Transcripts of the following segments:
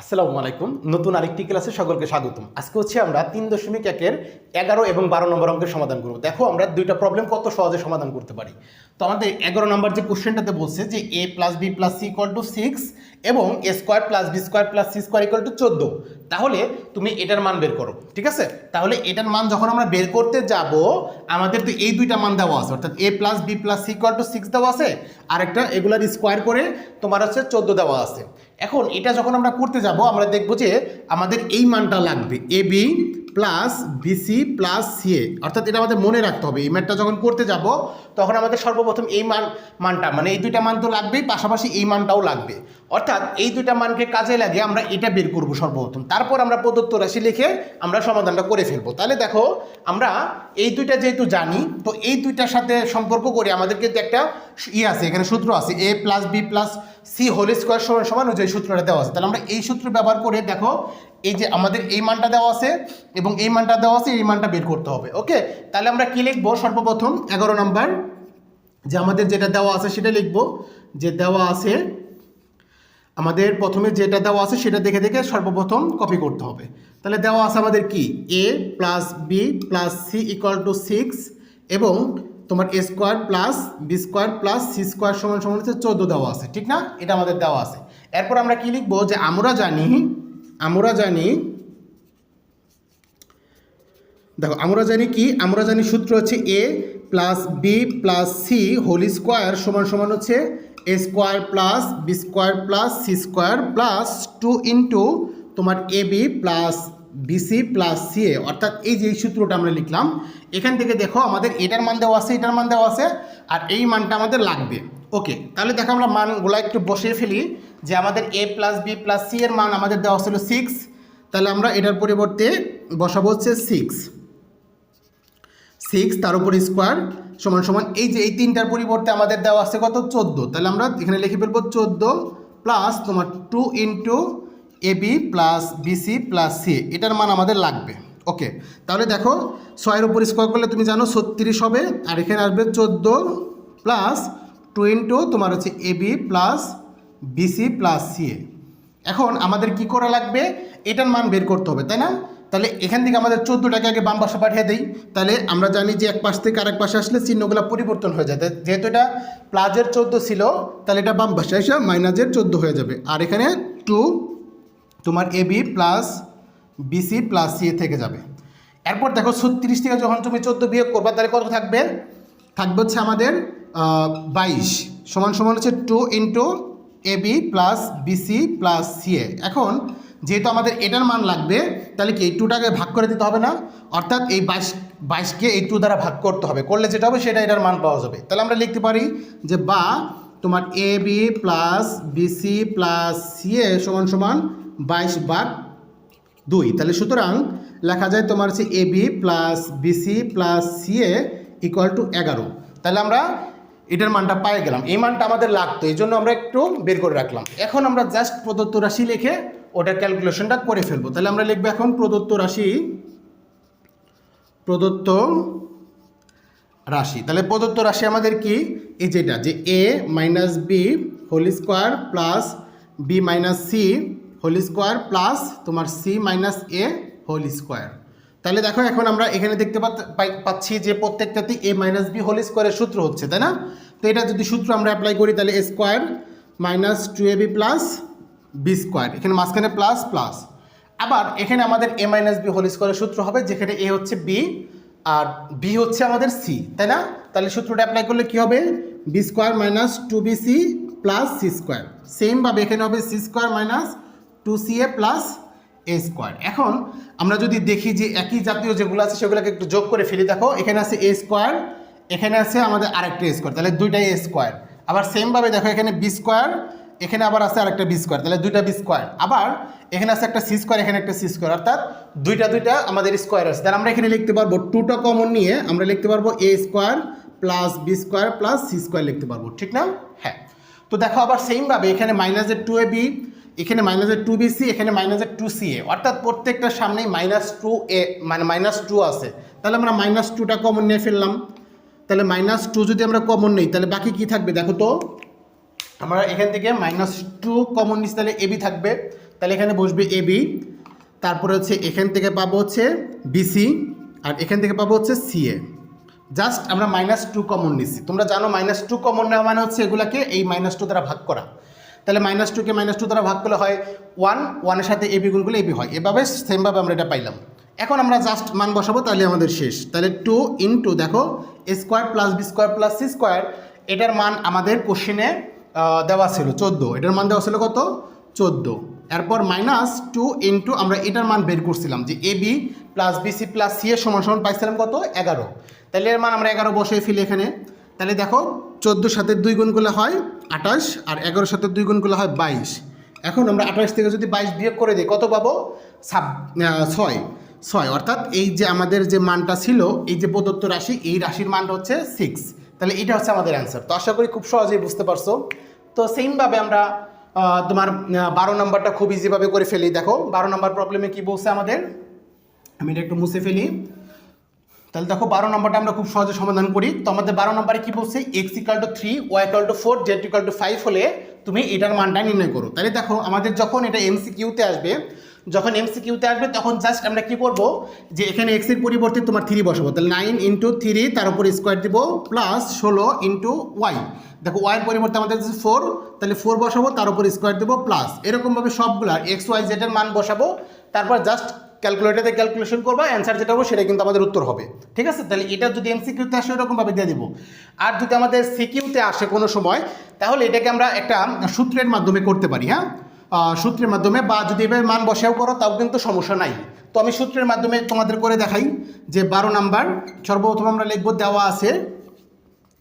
আসসালামু আলাইকুম। নতুন আরেকটি ক্লাসে সকলকে স্বাগতম। আজকে হচ্ছে আমরা তিন দশমিক একের এগারো এবং বারো নম্বর অঙ্কের সমাধান করব। দেখো, আমরা দুইটা প্রবলেম কত সহজে সমাধান করতে পারি। তো আমাদের এগারো নম্বর যে কোশ্চেনটাতে বলছে যে A plus B plus C equal to six এবং A square plus B square plus C square equal to চোদ্দ। তাহলে তুমি এটার মান বের করো, ঠিক আছে? তাহলে এটার মান যখন আমরা বের করতে যাব, আমাদের তো এই দুইটা মান দেওয়া আছে। অর্থাৎ A plus B plus C equal to six দেওয়া আছে, আরেকটা এগুলার স্কোয়ার করে তোমার হচ্ছে চোদ্দ দেওয়া আছে। এখন এটা যখন আমরা করতে যাব, আমরা দেখব যে আমাদের এই মানটা লাগবে, A B plus BC plus CA অর্থাৎ এটা আমাদের মনে রাখতে হবে। এই ম্যাটটা যখন করতে যাব, তখন আমাদের সর্বপ্রথম এই মান, মানটা মানে এই দুইটা মান তো লাগবেই, পাশাপাশি এই মানটাও লাগবে। অর্থাৎ এই দুইটা মানকে কাজে লাগিয়ে আমরা এটা বের করব সর্বপ্রথম। তারপর আমরা প্রদত্ত রাশি লিখে আমরা সমাধানটা করে ফেলব। তাহলে দেখো, আমরা এই দুইটা যেহেতু জানি, তো এই দুইটার সাথে সম্পর্ক করে আমাদের কিন্তু একটা ই আছে, এখানে সূত্র আছে। A plus B plus C whole square সমান সমান যে সূত্রটা দেওয়া আছে। তাহলে আমরা এই সূত্র ব্যবহার করে দেখো এই যে আমাদের এই মানটা দেওয়া আছে এবং এই মানটা দেওয়া আছে, এই মানটা বের করতে হবে ওকে তাহলে আমরা কি লিখব? সর্বপ্রথম এগারো নম্বর, যে আমাদের যেটা দেওয়া আছে সেটা লিখব। যে দেওয়া আছে, আমাদের প্রথমে যেটা দেওয়া আছে সেটা দেখে দেখে সর্বপ্রথম কপি করতে হবে। তাহলে দেওয়া আছে আমাদের কি? A plus B plus C equal to six এবং তোমার A square plus B square plus C square সমান সমান হচ্ছে চোদ্দ দেওয়া আছে, ঠিক না? এটা আমাদের দেওয়া আছে। এরপর আমরা কি লিখব? যে আমরা জানি আমরা জানি, দেখো, আমরা জানি কি? আমরা জানি সূত্র হচ্ছে A plus B plus C whole square সমান সমান হচ্ছে A square plus B square plus C square plus two into তোমার A B plus BC plus C A অর্থাৎ এই যে সূত্রটা আমরা লিখলাম, এখান থেকে দেখো আমাদের এটার মান দেওয়া আছে, এটার মান দেওয়া আছে, আর এই মানটা আমাদের লাগবে। ওকে তাহলে দেখো আমরা মানগুলো একটু বসিয়ে ফেলি। যে আমাদের A plus B plus C এর মান আমাদের দেওয়া ছিল সিক্স তাহলে আমরা এটার পরিবর্তে বসাবো হচ্ছে সিক্স সিক্স তার উপর স্কোয়ার সমান সমান এই যে এই তিনটার পরিবর্তে আমাদের দেওয়া আছে কত? চোদ্দ। তাহলে আমরা এখানে লিখে ফেলব চোদ্দ প্লাস তোমার two into A B plus BC plus C এটার মান আমাদের লাগবে। ওকে তাহলে দেখো ছয়ের উপর স্কোয়ার করলে তুমি জানো ছত্রিশ হবে, আর এখানে আসবে চোদ্দ প্লাস টু ইন্টু তোমার হচ্ছে A B plus BC plus C এখন আমাদের কি করা লাগবে? এটার মান বের করতে হবে, তাই না? তাহলে এখান থেকে আমাদের চোদ্দোটাকে আগে বাম পাশে পাঠিয়ে দিই। তাহলে আমরা জানি যে এক পাশ থেকে আরেক পাশে আসলে চিহ্নগুলো পরিবর্তন হয়ে যায়। যেহেতু এটা প্লাজের চোদ্দ ছিল, তাহলে এটা বাম পাশে এসে মাইনাসের চোদ্দ হয়ে যাবে। আর এখানে টু তোমার A B plus BC plus C থেকে যাবে। এরপর দেখো ছত্রিশ থেকে যখন তুমি চোদ্দ বিয়োগ করবা, তাহলে কত থাকবে? থাকবে হচ্ছে আমাদের বাইশ। সমান সমান হচ্ছে two into A B plus BC plus CA এখন যেহেতু আমাদের এটার মান লাগবে, তাহলে কি এই টুটাকে ভাগ করে দিতে হবে না? অর্থাৎ এই বাইশ, বাইশকে এই টু দ্বারা ভাগ করতে হবে। করলে যেটা হবে, সেটা এটার মান পাওয়া যাবে। তাহলে আমরা লিখতে পারি যে বা তোমার A B plus BC plus CA সমান সমান বাইশ ভাগ দুই। তাহলে সুতরাং লেখা যায় তোমার হচ্ছে A B plus BC plus CA equal to এগারো। তাহলে আমরা এটার মানটা পায়ে গেলাম। এই মানটা আমাদের লাগতো, এই জন্য আমরা একটু বের করে রাখলাম। এখন আমরা জাস্ট প্রদত্ত রাশি লিখে ওটার ক্যালকুলেশনটা করে ফেলব। তাহলে আমরা লিখব এখন প্রদত্ত রাশি প্রদত্ত রাশি। তাহলে প্রদত্ত রাশি আমাদের কি? এই যেটা যে A minus B whole square plus B minus C whole square plus তোমার C minus A whole square তাহলে দেখো এখন আমরা এখানে দেখতে পাচ্ছি যে প্রত্যেকটাতে এ মাইনাস বি হোল স্কোয়ারের সূত্র হচ্ছে, তাই না? তো এটা যদি সূত্র আমরা অ্যাপ্লাই করি তাহলে A square minus two A B plus B square এখানে মাঝখানে প্লাস প্লাস আবার এখানে আমাদের এ মাইনাস বি হোল স্কোয়ারের সূত্র হবে, যেখানে এ হচ্ছে বি আর বি হচ্ছে আমাদের সি তাই না? তাহলে সূত্রটা অ্যাপ্লাই করলে কি হবে? B square minus two B C plus C square সেমভাবে এখানে হবে C square minus two C A plus A square এখন আমরা যদি দেখি যে একই জাতীয় যেগুলো আছে সেগুলোকে একটু যোগ করে ফেলি, দেখো, এখানে আছে এ স্কোয়ার এখানে আছে আমাদের আরেকটা এ স্কোয়ার তাহলে দুইটাই এ স্কোয়ার আবার সেমভাবে দেখো, এখানে বি স্কোয়ার এখানে আবার আছে আরেকটা বি স্কোয়ার তাহলে দুইটা বি স্কোয়ার আবার এখানে আছে একটা সি স্কোয়ার এখানে একটা সি স্কোয়ার অর্থাৎ দুইটা দুইটা আমাদের স্কোয়ার আছে। তাহলে আমরা এখানে লিখতে পারব টুটা কমন নিয়ে আমরা লিখতে পারব A square plus B square plus C square লিখতে পারব, ঠিক না? হ্যাঁ। তো দেখো, আবার সেমভাবে এখানে মাইনাসের টু এ বি এখানে মাইনাসের টু বি সি এখানে মাইনাসের টু সি এ অর্থাৎ প্রত্যেকটার সামনেই মাইনাস টু এ মানে মাইনাস টু আছে। তাহলে আমরা মাইনাস টুটা কমন নিয়ে ফেললাম। তাহলে মাইনাস টু যদি আমরা কমন নেই, তাহলে বাকি কি থাকবে? দেখো তো, আমরা এখান থেকে মাইনাস টু কমন নিচ্ছি, তাহলে এবি থাকবে। তাহলে এখানে বসবে এ বি তারপরে হচ্ছে এখান থেকে পাবো হচ্ছে বিসি আর এখান থেকে পাবো হচ্ছে সিএ জাস্ট আমরা মাইনাস টু কমন নিচ্ছি। তোমরা জানো মাইনাস টু কমন নেওয়া মানে হচ্ছে এগুলাকে এই মাইনাস টু দ্বারা ভাগ করা। তাহলে মাইনাস টুকে মাইনাস টু দ্বারা ভাগ করলে হয় ওয়ান ওয়ানের সাথে এবি গুণ করলে এবি হয়। এভাবে সেমভাবে আমরা এটা পাইলাম। এখন আমরা জাস্ট মান বসাবো, তাহলে আমাদের শেষ। তাহলে টু ইন্টু দেখো square plus B square plus C square এটার মান আমাদের কোশ্চেনে দেওয়া ছিল চোদ্দ। এটার মান দেওয়া ছিল কত? চোদ্দ। এরপর মাইনাস টু ইন্টু আমরা এটার মান বের করছিলাম যে A B plus plus C এর সমান সমান পাইছিলাম কত? এগারো। তাহলে এর মান আমরা এগারো বসে ফেলি এখানে। তাহলে দেখো, চোদ্দোর সাথে দুই গুণ করলে হয় আঠাশ আর এগারোর সাথে দুই গুণ করলে হয় বাইশ। এখন আমরা আঠাশ থেকে যদি বাইশ বিয়োগ করে দিই, কত পাবো? সাব ছয়। ছয়, অর্থাৎ এই যে আমাদের যে মানটা ছিল, এই যে প্রদত্ত রাশি, এই রাশির মানটা হচ্ছে সিক্স তাহলে এটা হচ্ছে আমাদের অ্যান্সার তো আশা করি খুব সহজেই বুঝতে পারছ। তো সেমভাবে আমরা তোমার বারো নম্বরটা খুব ইজিভাবে করে ফেলি। দেখো, বারো নম্বর প্রবলেমে কি বলছে আমাদের? আমি এটা একটু মুছে ফেলি। তাহলে দেখো বারো নম্বরটা আমরা খুব সহজে সমাধান করি। তো আমাদের বারো নম্বরে কি বলছে? X equal to three Y equal to four Z equal to five হলে তুমি এটার মানটা নির্ণয় করো। তাহলে দেখো আমাদের যখন এটা এমসি কিউতে আসবে, যখন এমসি কিউতে আসবে তখন জাস্ট আমরা কি করব? যে এখানে এক্সের পরিবর্তে তোমার থ্রি বসাবো। তাহলে নাইন ইন্টু থ্রি তার উপর স্কোয়ার দিব প্লাস ষোলো ইন্টু ওয়াই দেখো ওয়াইয়ের পরিবর্তে আমাদের ফোর তাহলে ফোর বসাবো, তার উপর স্কোয়ার দেবো প্লাস এরকমভাবে সবগুলার এক্স ওয়াই জেডের মান বসাবো। তারপর জাস্ট ক্যালকুলেটারে ক্যালকুলেশন করবা অ্যান্সার যেটা হবে সেটা কিন্তু আমাদের উত্তর হবে। ঠিক আছে? তাহলে এটা যদি এমসিকিউতে আসে, ওরকমভাবে দিয়ে দিব। আর যদি আমাদের সিকিউতে আসে কোনো সময়, তাহলে এটাকে আমরা একটা সূত্রের মাধ্যমে করতে পারি হ্যাঁ? সূত্রের মাধ্যমে বা যদি এবার মান বসাও করো, তাও কিন্তু সমস্যা নাই। তো আমি সূত্রের মাধ্যমে তোমাদের করে দেখাই যে বারো নাম্বার, সর্বপ্রথম আমরা লিখব দেওয়া আছে,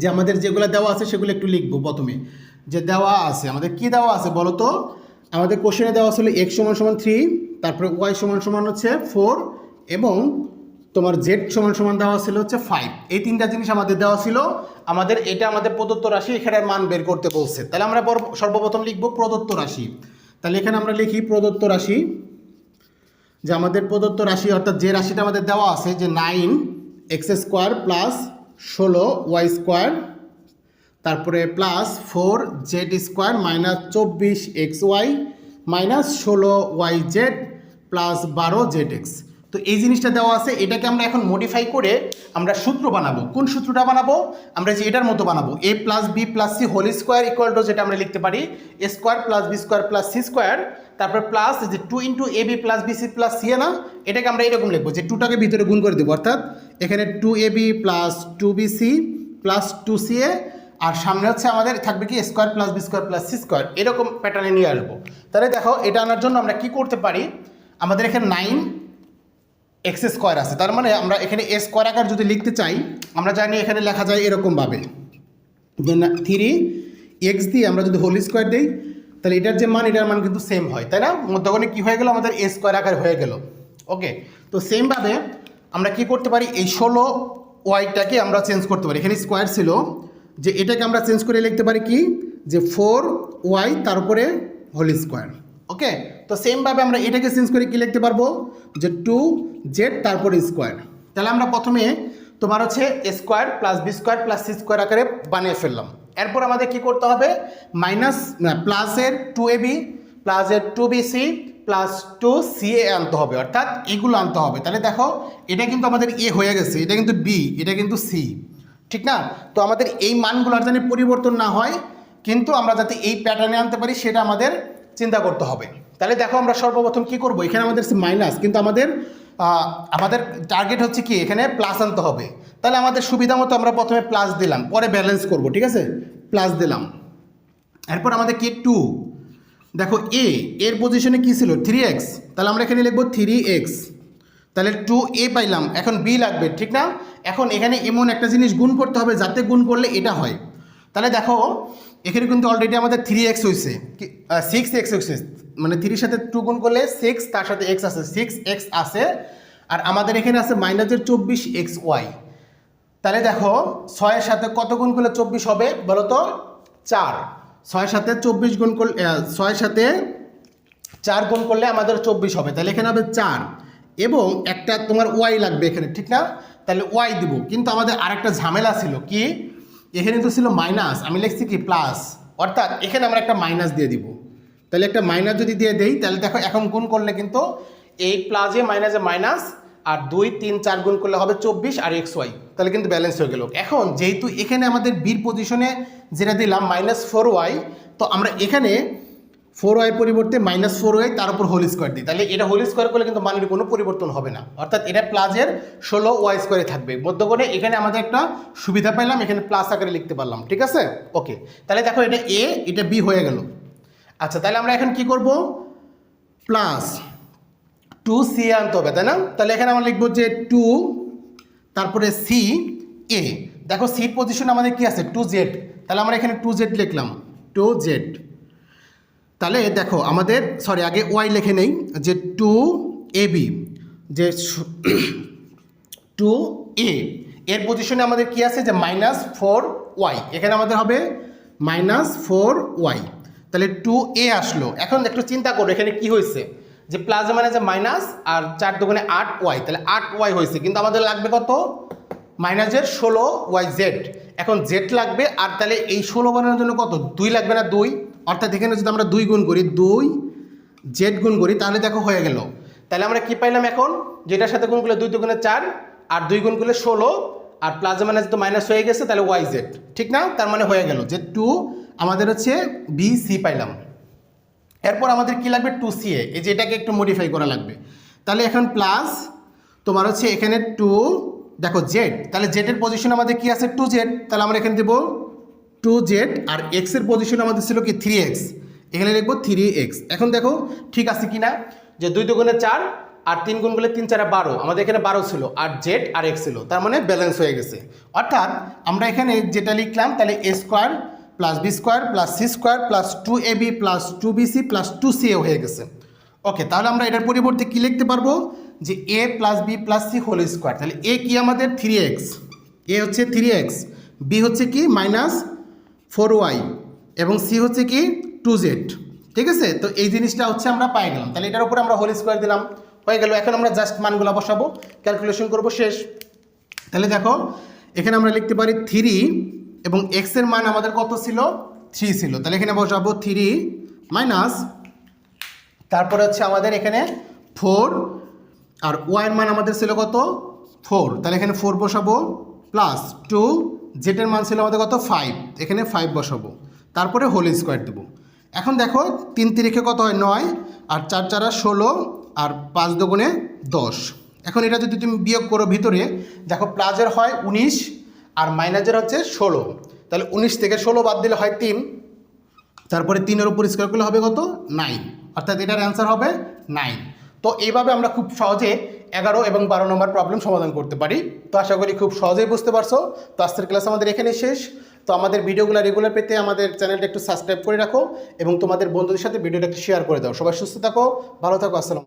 যে আমাদের যেগুলো দেওয়া আছে সেগুলো একটু লিখব প্রথমে। যে দেওয়া আছে, আমাদের কি দেওয়া আছে বলো তো? আমাদের কোশ্চেনে দেওয়া ছিল এক্স সমান সমান থ্রি তারপরে ওয়াই সমান সমান হচ্ছে ফোর এবং তোমার জেড সমান সমান দেওয়া ছিল হচ্ছে ফাইভ এই তিনটা জিনিস আমাদের দেওয়া ছিল। আমাদের এটা আমাদের প্রদত্ত রাশি, এখানে মান বের করতে বলছে। তাহলে আমরা পর- সর্বপ্রথম লিখব প্রদত্ত রাশি। তাহলে এখানে আমরা লিখি প্রদত্ত রাশি। যে আমাদের প্রদত্ত রাশি, অর্থাৎ যে রাশিটা আমাদের দেওয়া আছে, যে নাইন এক্স স্কোয়ার প্লাস ষোলো ওয়াই স্কোয়ার তারপরে plus four Z square minus চব্বিশ এক্স ওয়াই মাইনাস ষোলো ওয়াই জেড প্লাস বারো জেড এক্স তো এই জিনিসটা দেওয়া আছে, এটাকে আমরা এখন মডিফাই করে আমরা সূত্র বানাবো। কোন সূত্রটা বানাবো? আমরা যে এটার মতো বানাবো A plus B plus C whole square equal to যেটা আমরা লিখতে পারি A square plus B square plus C square তারপর প্লাস যে two into A B plus B C plus C না, এটাকে আমরা এরকম লিখব যে টুটাকে ভিতরে গুণ করে দেবো, অর্থাৎ এখানে two A B plus two B C plus two C A আর সামনে হচ্ছে আমাদের থাকবে কি square plus B square plus C square এরকম প্যাটার্নে নিয়ে আসব। তাহলে দেখো, এটা আনার জন্য আমরা কি করতে পারি? আমাদের এখানে নাইন এক্স স্কোয়ার আছে। তার মানে আমরা এখানে এ স্কোয়ার আকার যদি লিখতে চাই, আমরা জানি এখানে লেখা যায় এরকমভাবে। যে থ্রি এক্স দিয়ে আমরা যদি হোল স্কোয়ার দিই, তাহলে এটার যে মান, এটার মান কিন্তু সেম হয়, তাই না? মধ্যগণে কী হয়ে গেল? আমাদের এ স্কোয়ার আকার হয়ে গেল। ওকে তো সেমভাবে আমরা কি করতে পারি? এই ষোলো ওয়াইটাকে আমরা চেঞ্জ করতে পারি। এখানে স্কোয়ার ছিল যে এটাকে আমরা চেঞ্জ করে লিখতে পারি কি? যে ফোর ওয়াই তারপরে হোল স্কোয়ার ওকে তো সেমভাবে আমরা এটাকে চেঞ্জ করে কি লিখতে পারব? যে টু জেড তারপরে স্কোয়ার তাহলে আমরা প্রথমে তোমার হচ্ছে square plus B square plus C square আকারে বানিয়ে ফেললাম। এরপর আমাদের কি করতে হবে? মাইনাস প্লাসের টু এ বি প্লাসের two B C plus two C A আনতে হবে। অর্থাৎ এগুলো আনতে হবে। তাহলে দেখো, এটা কিন্তু আমাদের এ হয়ে গেছে। এটা কিন্তু বি এটা কিন্তু সি ঠিক না? তো আমাদের এই মানগুলো আর জানি পরিবর্তন না হয়, কিন্তু আমরা যাতে এই প্যাটার্নে আনতে পারি, সেটা আমাদের চিন্তা করতে হবে। তাহলে দেখো আমরা সর্বপ্রথম কি করব? এখানে আমাদের মাইনাস কিন্তু আমাদের আমাদের টার্গেট হচ্ছে কি? এখানে প্লাস আনতে হবে। তাহলে আমাদের সুবিধা মতো আমরা প্রথমে প্লাস দিলাম, পরে ব্যালেন্স করব, ঠিক আছে? প্লাস দিলাম। এরপর আমাদের কি? টু দেখো এ এর পজিশনে কি ছিল? থ্রি এক্স তাহলে আমরা এখানে লিখব থ্রি এক্স তাহলে টু এ পাইলাম। এখন বি লাগবে, ঠিক না? এখন এখানে এমন একটা জিনিস গুণ করতে হবে যাতে গুণ করলে এটা হয়। তাহলে দেখো এখানে কিন্তু অলরেডি আমাদের থ্রি এক্স হয়েছে সিক্স এক্স হয়েছে মানে থ্রির সাথে টু গুণ করলে সিক্স তার সাথে এক্স আছে। সিক্স এক্স আছে। আর আমাদের এখানে আছে মাইনাসের চব্বিশ এক্স ওয়াই তাহলে দেখো ছয়ের সাথে কত গুণ করলে চব্বিশ হবে বলো তো চার ছয়ের সাথে চব্বিশ গুণ করলে ছয়ের সাথে চার গুণ করলে আমাদের চব্বিশ হবে। তাহলে এখানে হবে চার। এবং একটা তোমার ওয়াই লাগবে এখানে, ঠিক না? তাহলে ওয়াই দিব। কিন্তু আমাদের আরেকটা ঝামেলা ছিল। কি? এখানে তো ছিল মাইনাস আমি লিখছি কি প্লাস অর্থাৎ এখানে আমরা একটা মাইনাস দিয়ে দিব। তাহলে একটা মাইনাস যদি দিয়ে দেই, তাহলে দেখো এখন গুণ করলে কিন্তু এই প্লাসে মাইনাসে মাইনাস আর দুই, তিন, চার গুণ করলে হবে চব্বিশ আর এক্স ওয়াই তাহলে কিন্তু ব্যালেন্স হয়ে গেল। এখন যেহেতু এখানে আমাদের বির পজিশনে যেটা দিলাম মাইনাস ফোর ওয়াই তো আমরা এখানে ফোর ওয়াই পরিবর্তে মাইনাস ফোর ওয়াই, তার উপর হোল স্কোয়ার দিই। তাহলে এটা হোল স্কোয়ার করলে কিন্তু মানের কোনো পরিবর্তন হবে না। অর্থাৎ এটা প্লাসের ষোলো ওয়াই স্কোয়ারে থাকবে। মধ্যকোণে এখানে আমাদের একটা সুবিধা পাইলাম, এখানে প্লাস আকারে লিখতে পারলাম। ঠিক আছে? ওকে তাহলে দেখো এটা এ এটা বি হয়ে গেল। আচ্ছা তাহলে আমরা এখন কি করব? প্লাস টু সি আনতে হবে, তাই না? তাহলে এখানে আমরা লিখব যে টু তারপরে সি এ দেখো সির পজিশন আমাদের কি আছে? টু জেড তাহলে আমরা এখানে টু জেড লিখলাম। টু জেড তাহলে দেখো, আমাদের সরি আগে ওয়াই লিখে নেই, যে টু এ বি যে টু এ এর পজিশনে আমাদের কি আছে? যে মাইনাস ফোর ওয়াই এখানে আমাদের হবে মাইনাস ফোর ওয়াই তাহলে টু এ আসলো। এখন একটু চিন্তা করো, এখানে কি হয়েছে? যে প্লাস মানে যে মাইনাস আর চার দোকানে আট ওয়াই তাহলে আট ওয়াই হয়েছে, কিন্তু আমাদের লাগবে কত? মাইনাসের ষোলো ওয়াই জেড এখন জেড লাগবে, আর তাহলে এই ষোলো বানানোর জন্য কত? দুই লাগবে না দুই? অর্থাৎ এখানে যদি আমরা দুই গুণ করি, দুই জেড গুণ করি, তাহলে দেখো হয়ে গেল। তাহলে আমরা কি পাইলাম এখন? যেটার সাথে গুণ করলে দুই দুগুণে চার, আর দুই গুণ করলে ষোলো, আর প্লাস মাইনাস তো মাইনাস হয়ে গেছে, তাহলে ওয়াই জেড ঠিক না? তার মানে হয়ে গেল যে টু আমাদের হচ্ছে বি সি পাইলাম। এরপর আমাদের কি লাগবে? Two C A. এই যে এটাকে একটু মডিফাই করা লাগবে। তাহলে এখন প্লাস তোমার হচ্ছে এখানে টু দেখো জেড তাহলে জেডের পজিশন আমাদের কি আছে? টু জেড তাহলে আমরা এখানে দেবো টু জেড আর এক্সের পজিশন আমাদের ছিল কি থ্রি এক্স এখানে লিখব থ্রি এক্স এখন দেখো ঠিক আছে কি না যে দুই দুগুণে চার আর তিন গুণ করলে তিন চারে বারো। আমাদের এখানে বারো ছিল, আর জেড আর এক্স ছিল। তার মানে ব্যালেন্স হয়ে গেছে। অর্থাৎ আমরা এখানে যেটা লিখলাম, তাহলে A square plus B square plus C square plus two A B plus two B C plus two C A হয়ে গেছে। ওকে তাহলে আমরা এটার পরিবর্তে কী লিখতে পারব? যে A plus B plus C whole square তাহলে এ কি আমাদের থ্রি এক্স এ হচ্ছে থ্রি এক্স বি হচ্ছে কি মাইনাস ফোর ওয়াই এবং সি হচ্ছে কি টু জেড। ঠিক আছে? তো এই জিনিসটা হচ্ছে আমরা পাই গেলাম। তাহলে এটার উপরে আমরা হোল স্কোয়ার দিলাম। হয়ে গেল। এখন আমরা জাস্ট মানগুলো বসাবো। ক্যালকুলেশন করব শেষ। তাহলে দেখো, এখানে আমরা লিখতে পারি থ্রি এবং এক্সের মান আমাদের কত ছিল? থ্রি ছিল। তাহলে এখানে বসাবো থ্রি মাইনাস, তারপরে হচ্ছে আমাদের এখানে ফোর আর ওয়াইয়ের মান আমাদের ছিল কত? ফোর। তাহলে এখানে ফোর বসাবো, প্লাস টু জেটের মান ছিল আমাদের কত? ফাইভ এখানে ফাইভ বসাবো। তারপরে হোল স্কোয়ার দেবো। এখন দেখো, তিন তিরিখে কত হয়? নয়। আর চার চারা ষোলো। আর পাঁচ দোগুণে দশ। এখন এটা যদি তুমি বিয়োগ করো ভিতরে, দেখো প্লাজের হয় উনিশ আর মাইনাসের হচ্ছে ষোলো। তাহলে উনিশ থেকে ষোলো বাদ দিলে হয় তিন। তারপরে তিনের উপর স্কোয়ার করলে হবে কত? নাইন অর্থাৎ এটার অ্যান্সার হবে নাইন তো এইভাবে আমরা খুব সহজে এগারো এবং বারো নম্বর প্রবলেম সমাধান করতে পারি। তো আশা করি খুব সহজেই বুঝতে পারছ। তো আজকের ক্লাস আমাদের এখানে শেষ। তো আমাদের ভিডিওগুলো রেগুলার পেতে আমাদের চ্যানেলটা একটু সাবস্ক্রাইব করে রাখো এবং তোমাদের বন্ধুদের সাথে ভিডিওটা একটু শেয়ার করে দাও। সবাই সুস্থ থাকো, ভালো থাকো, আসসালাম